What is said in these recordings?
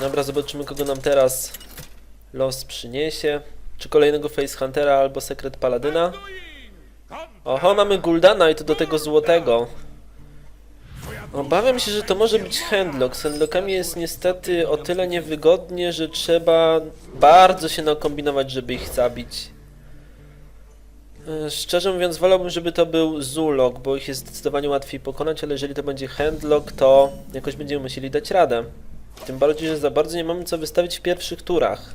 Dobra, zobaczymy kogo nam teraz los przyniesie. Czy kolejnego Face Huntera albo Sekret Paladyna? Oho, mamy Guldana i to do tego złotego. Obawiam się, że to może być handlock. Z handlockami jest niestety o tyle niewygodnie, że trzeba bardzo się nakombinować, żeby ich zabić. E, Szczerze mówiąc, wolałbym, żeby to był Zulok, bo ich jest zdecydowanie łatwiej pokonać, ale jeżeli to będzie handlock, to jakoś będziemy musieli dać radę. Tym bardziej, że za bardzo nie mamy co wystawić w pierwszych turach.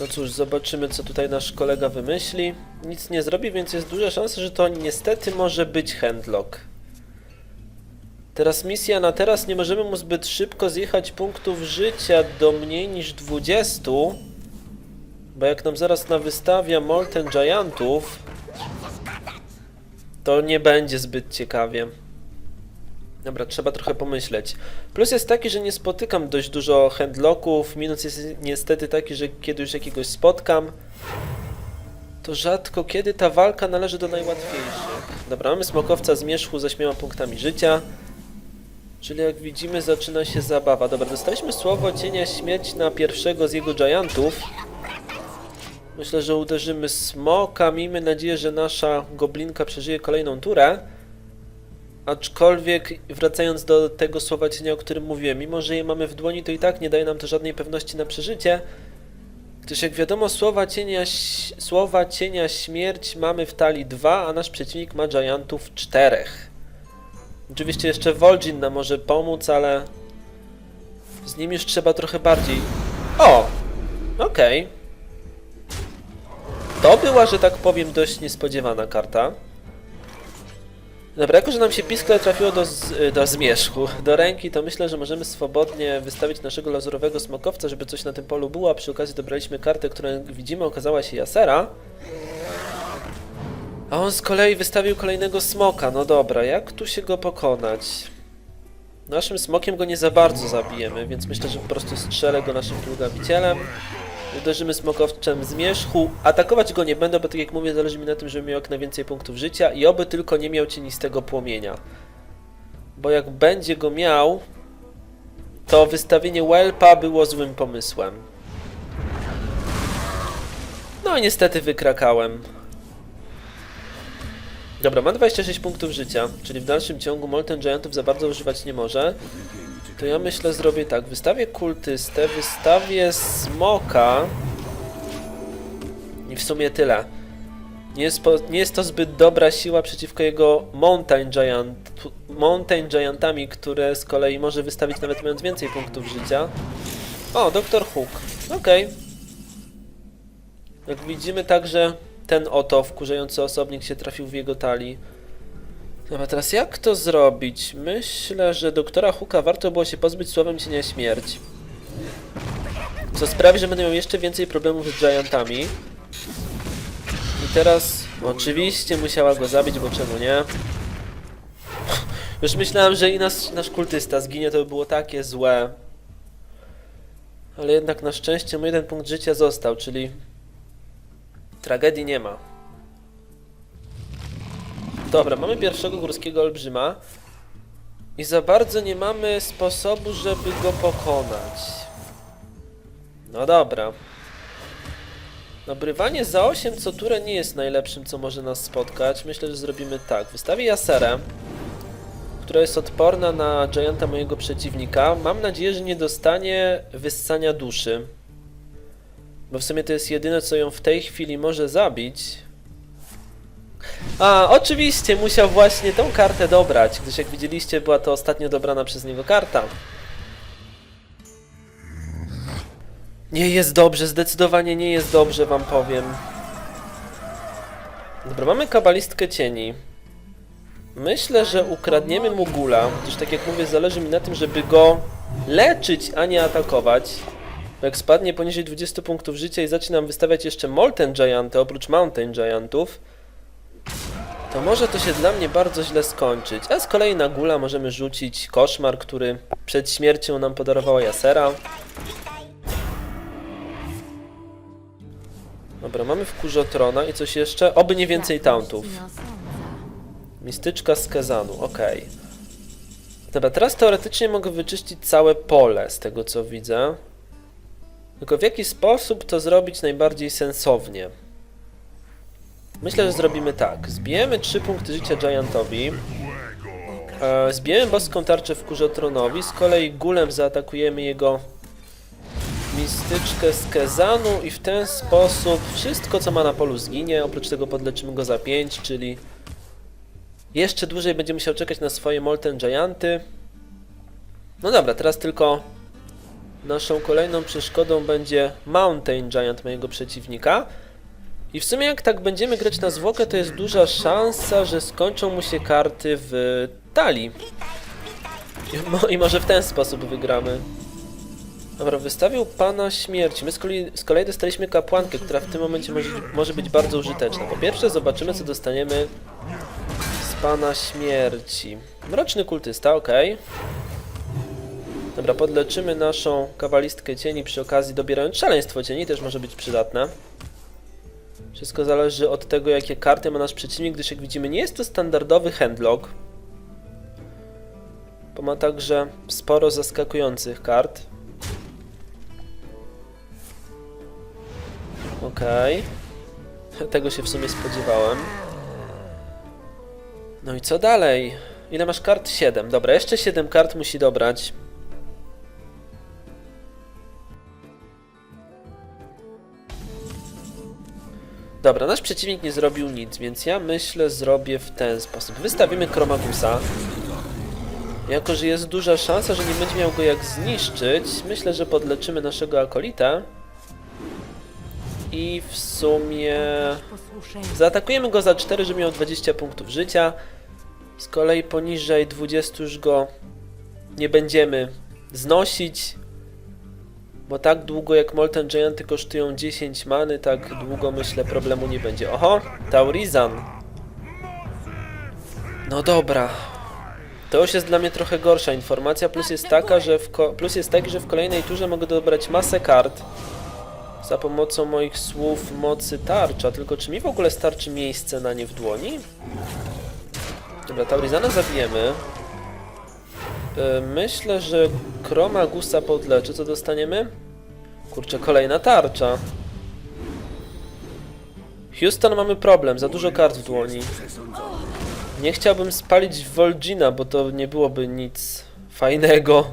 No cóż, zobaczymy co tutaj nasz kolega wymyśli. Nic nie zrobi, więc jest duża szansa, że to niestety może być handlock. Teraz misja na teraz, nie możemy mu zbyt szybko zjechać punktów życia do mniej niż 20. Bo jak nam zaraz na wystawia Molten Giantów, to nie będzie zbyt ciekawie. Dobra, trzeba trochę pomyśleć. Plus jest taki, że nie spotykam dość dużo handlocków. Minus jest niestety taki, że kiedy już jakiegoś spotkam, to rzadko kiedy ta walka należy do najłatwiejszych. Dobra, mamy smokowca z mieszchu ze śmiema punktami życia. Czyli jak widzimy zaczyna się zabawa. Dobra, dostaliśmy słowo cienia śmierć na pierwszego z jego giantów. Myślę, że uderzymy smoka. Miejmy nadzieję, że nasza goblinka przeżyje kolejną turę. Aczkolwiek wracając do tego słowa cienia, o którym mówiłem, mimo że je mamy w dłoni, to i tak nie daje nam to żadnej pewności na przeżycie. Gdyż jak wiadomo, słowa cienia, słowa cienia śmierć mamy w talii 2, a nasz przeciwnik ma giantów 4. Oczywiście jeszcze Vol'jin nam może pomóc, ale z nim już trzeba trochę bardziej. O! Okej. To była, że tak powiem, dość niespodziewana karta. Dobra, jako że nam się piskle trafiło do, z, do zmierzchu, do ręki, to myślę, że możemy swobodnie wystawić naszego lazurowego smokowca, żeby coś na tym polu było, a przy okazji dobraliśmy kartę, która jak widzimy okazała się Jasera. A on z kolei wystawił kolejnego smoka. No dobra, jak tu się go pokonać? Naszym smokiem go nie za bardzo zabijemy, więc myślę, że po prostu strzelę go naszym długawicielem. Uderzymy smokowczem zmierzchu. Atakować go nie będę, bo tak jak mówię, zależy mi na tym, żeby miał jak najwięcej punktów życia i oby tylko nie miał cienistego płomienia. Bo jak będzie go miał, to wystawienie Welpa było złym pomysłem. No i niestety wykrakałem. Dobra, ma 26 punktów życia, czyli w dalszym ciągu Molten Giantów za bardzo używać nie może. To ja myślę zrobię tak, wystawię kultystę, wystawię smoka i w sumie tyle. Nie jest, po, nie jest to zbyt dobra siła przeciwko jego Mountain, Giant, Mountain Giantami, które z kolei może wystawić nawet mając więcej punktów życia. O, Dr. Hook. Okej. Jak widzimy także ten oto wkurzający osobnik się trafił w jego talii. Dobra, teraz jak to zrobić? Myślę, że doktora Hooka warto było się pozbyć słowem cienia śmierć. Co sprawi, że będę miał jeszcze więcej problemów z giantami. I teraz oczywiście musiała go zabić, bo czemu nie? Już myślałem, że i nasz, nasz kultysta zginie, to by było takie złe. Ale jednak na szczęście mu jeden punkt życia został, czyli tragedii nie ma. Dobra, mamy pierwszego górskiego olbrzyma i za bardzo nie mamy sposobu, żeby go pokonać. No dobra. Obrywanie za 8 co turę nie jest najlepszym, co może nas spotkać. Myślę, że zrobimy tak. Wystawię Jaserę, która jest odporna na Gianta mojego przeciwnika. Mam nadzieję, że nie dostanie wyssania duszy. Bo w sumie to jest jedyne, co ją w tej chwili może zabić. A, oczywiście, musiał właśnie tą kartę dobrać, gdyż jak widzieliście, była to ostatnio dobrana przez niego karta. Nie jest dobrze, zdecydowanie nie jest dobrze, wam powiem. Dobra, mamy kabalistkę cieni. Myślę, że ukradniemy mu gula, gdyż tak jak mówię, zależy mi na tym, żeby go leczyć, a nie atakować. Jak spadnie poniżej 20 punktów życia i zaczynam wystawiać jeszcze Molten Gianty oprócz Mountain Giantów, to może to się dla mnie bardzo źle skończyć. A z kolei na gula możemy rzucić koszmar, który przed śmiercią nam podarowała Jasera. Dobra, mamy wkurzotrona i coś jeszcze? Oby nie więcej tauntów. Mistyczka z Kezanu, okej. Dobra, teraz teoretycznie mogę wyczyścić całe pole, z tego co widzę. Tylko w jaki sposób to zrobić najbardziej sensownie? Myślę, że zrobimy tak. Zbijemy 3 punkty życia Giantowi. E, zbijemy boską tarczę w kurze tronowi. Z kolei gulem zaatakujemy jego mistyczkę z Kezanu i w ten sposób wszystko co ma na polu zginie. Oprócz tego podleczymy go za 5, czyli jeszcze dłużej będzie musiał czekać na swoje Molten Gianty. No dobra, teraz tylko naszą kolejną przeszkodą będzie Mountain Giant mojego przeciwnika. I w sumie jak tak będziemy grać na zwłokę, to jest duża szansa, że skończą mu się karty w talii. I, I może w ten sposób wygramy. Dobra, wystawił Pana Śmierci. My z kolei, z kolei dostaliśmy kapłankę, która w tym momencie może, może być bardzo użyteczna. Po pierwsze zobaczymy, co dostaniemy z Pana Śmierci. Mroczny kultysta, ok. Dobra, podleczymy naszą kawalistkę cieni przy okazji dobierając szaleństwo cieni, też może być przydatne. Wszystko zależy od tego, jakie karty ma nasz przeciwnik, gdyż jak widzimy nie jest to standardowy handlock. Bo ma także sporo zaskakujących kart. Okej. Tego się w sumie spodziewałem. No i co dalej? Ile masz kart? 7. Dobra, jeszcze 7 kart musi dobrać. Dobra, nasz przeciwnik nie zrobił nic, więc ja myślę zrobię w ten sposób. Wystawimy Kromagusa. Jako, że jest duża szansa, że nie będzie miał go jak zniszczyć, myślę, że podleczymy naszego akolita. I w sumie... Zaatakujemy go za 4, żeby miał 20 punktów życia. Z kolei poniżej 20 już go nie będziemy znosić. Bo tak długo jak Molten Gianty kosztują 10 many, tak długo myślę problemu nie będzie. Oho, Taurizan. No dobra. To już jest dla mnie trochę gorsza informacja, plus jest taka, że w plus jest taki, że w kolejnej turze mogę dobrać masę kart za pomocą moich słów mocy tarcza, tylko czy mi w ogóle starczy miejsce na nie w dłoni? Dobra, Taurizana zabijemy. E, Myślę, że Kroma Gusa podleczy. Co dostaniemy? Kurczę, kolejna tarcza. Houston, mamy problem. Za dużo kart w dłoni. Nie chciałbym spalić Vol'jina, bo to nie byłoby nic fajnego.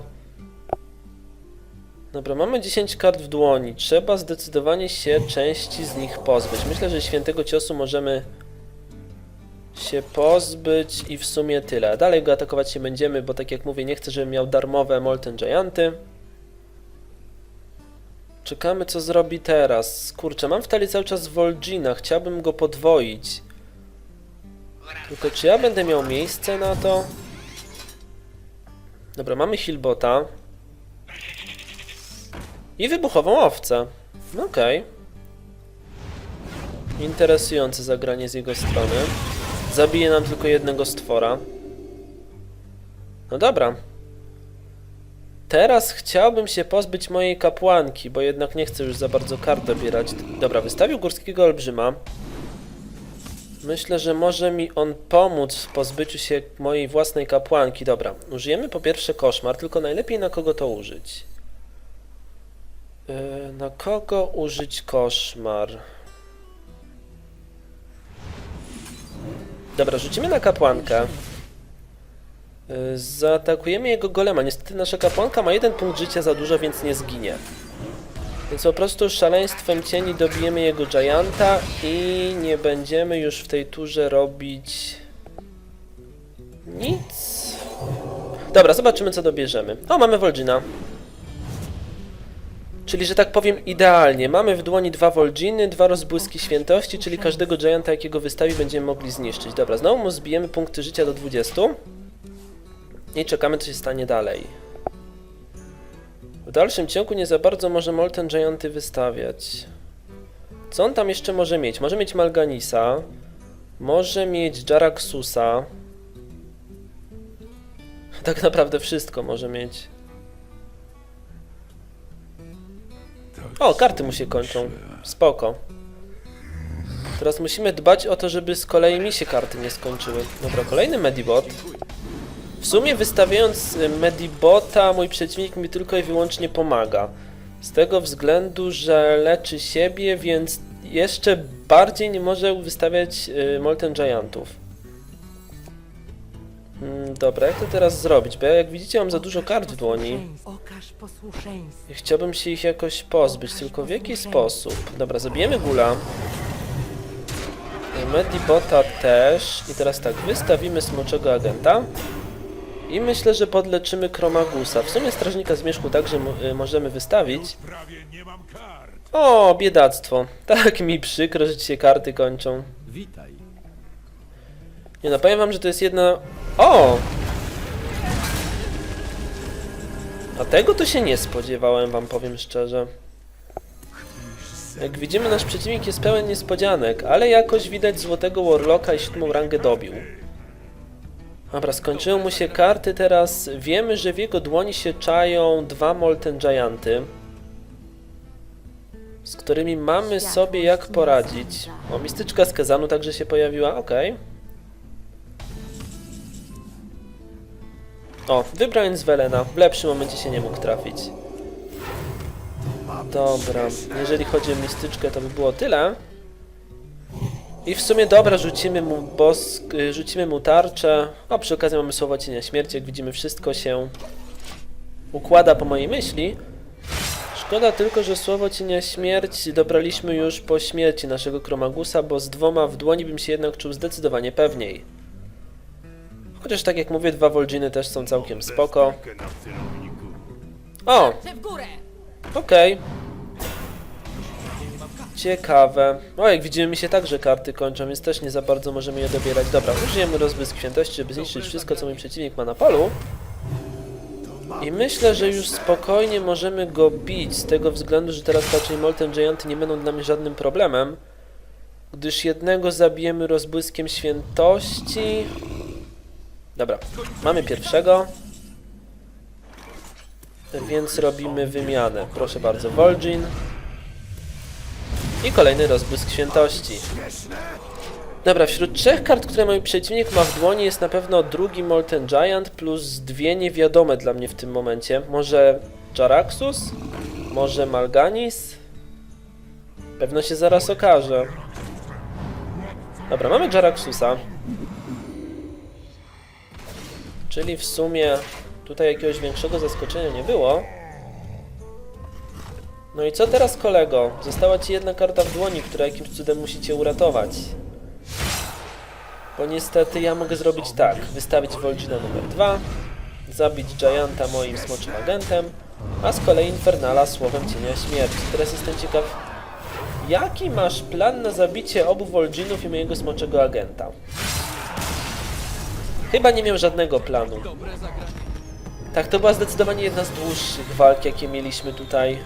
Dobra, mamy 10 kart w dłoni. Trzeba zdecydowanie się części z nich pozbyć. Myślę, że świętego ciosu możemy się pozbyć i w sumie tyle. Dalej go atakować się będziemy, bo tak jak mówię, nie chcę, żeby miał darmowe Molten Gianty. Czekamy, co zrobi teraz. Kurczę, mam w talii cały czas Vol'jina, chciałbym go podwoić. Tylko czy ja będę miał miejsce na to? Dobra, mamy Hillbota. I wybuchową owcę. Okej. Interesujące zagranie z jego strony. Zabije nam tylko jednego stwora. No dobra. Teraz chciałbym się pozbyć mojej kapłanki, bo jednak nie chcę już za bardzo kart dobierać. Dobra, wystawił górskiego olbrzyma. Myślę, że może mi on pomóc w pozbyciu się mojej własnej kapłanki. Dobra, użyjemy po pierwsze koszmar, tylko najlepiej na kogo to użyć. Yy, na kogo użyć koszmar? Dobra, rzucimy na kapłankę. Yy, Zaatakujemy jego golema. Niestety nasza kapłanka ma jeden punkt życia za dużo, więc nie zginie. Więc po prostu szaleństwem cieni dobijemy jego Gianta i nie będziemy już w tej turze robić nic. Dobra, zobaczymy co dobierzemy. O, mamy Vol'jina. Czyli, że tak powiem, idealnie. Mamy w dłoni dwa Vol'jiny, dwa rozbłyski świętości, czyli każdego Gianta, jakiego wystawi, będziemy mogli zniszczyć. Dobra, znowu mu zbijemy punkty życia do 20. I czekamy, co się stanie dalej. W dalszym ciągu nie za bardzo może Molten Gianty wystawiać. Co on tam jeszcze może mieć? Może mieć Malganisa. Może mieć Jaraxusa. Tak naprawdę wszystko może mieć. O, karty mu się kończą. Spoko. Teraz musimy dbać o to, żeby z kolei mi się karty nie skończyły. Dobra, kolejny Medibot. W sumie wystawiając y, Medibota, mój przeciwnik mi tylko i wyłącznie pomaga. Z tego względu, że leczy siebie, więc jeszcze bardziej nie może wystawiać y, Molten Giantów. Mm, dobra, jak to teraz zrobić? Bo ja, jak widzicie mam za dużo kart w dłoni. Okaż posłuszeństwo. I chciałbym się ich jakoś pozbyć, tylko w jaki sposób? Dobra, zabijemy Gula. Medibota też. I teraz tak, wystawimy smoczego agenta. I myślę, że podleczymy Kromagusa. W sumie strażnika zmierzchu także y, możemy wystawić. Prawie nie mam kart. O, biedactwo. Tak mi przykro, że ci się karty kończą. Witaj. Nie no, powiem wam, że to jest jedna... O! A tego to się nie spodziewałem, wam powiem szczerze. Jak widzimy, nasz przeciwnik jest pełen niespodzianek, ale jakoś widać złotego Warlocka i siódmą rangę dobił. Dobra, skończyły mu się karty, teraz wiemy, że w jego dłoni się czają dwa Molten Gianty, z którymi mamy sobie jak poradzić. O, mistyczka z Kazanu także się pojawiła, okej. O, wybrałem z Welena. W lepszym momencie się nie mógł trafić. Dobra, jeżeli chodzi o mistyczkę, to by było tyle. I w sumie dobra, rzucimy mu bosk, y, rzucimy mu tarczę. O, przy okazji mamy słowo cienia śmierci, jak widzimy wszystko się układa po mojej myśli. Szkoda tylko, że słowo cienia śmierci dobraliśmy już po śmierci naszego Kromagusa, bo z dwoma w dłoni bym się jednak czuł zdecydowanie pewniej. Chociaż tak jak mówię, dwa Vol'jiny też są całkiem spoko. O, okej. Ciekawe. O, jak widzimy mi się także karty kończą, więc też nie za bardzo możemy je dobierać. Dobra, użyjemy rozbłysk świętości, żeby zniszczyć wszystko, co mój przeciwnik ma na polu. I myślę, że już spokojnie możemy go bić, z tego względu, że teraz raczej Molten Gianty nie będą dla mnie żadnym problemem. Gdyż jednego zabijemy rozbłyskiem świętości. Dobra, mamy pierwszego. Więc robimy wymianę. Proszę bardzo, Vol'jin. I kolejny rozbłysk świętości. Dobra, wśród trzech kart, które mój przeciwnik ma w dłoni jest na pewno drugi Molten Giant plus dwie niewiadome dla mnie w tym momencie. Może Jaraxus? Może Malganis? Pewno się zaraz okaże. Dobra, mamy Jaraxusa. Czyli w sumie tutaj jakiegoś większego zaskoczenia nie było. No i co teraz kolego? Została ci jedna karta w dłoni, która jakimś cudem musicie uratować. Bo niestety ja mogę zrobić tak. Wystawić Vol'jina numer 2, zabić Gianta moim smoczym agentem, a z kolei Infernala słowem cienia śmierci. Teraz jestem ciekaw, jaki masz plan na zabicie obu Vol'jinów i mojego smoczego agenta? Chyba nie miał żadnego planu. Tak, to była zdecydowanie jedna z dłuższych walk, jakie mieliśmy tutaj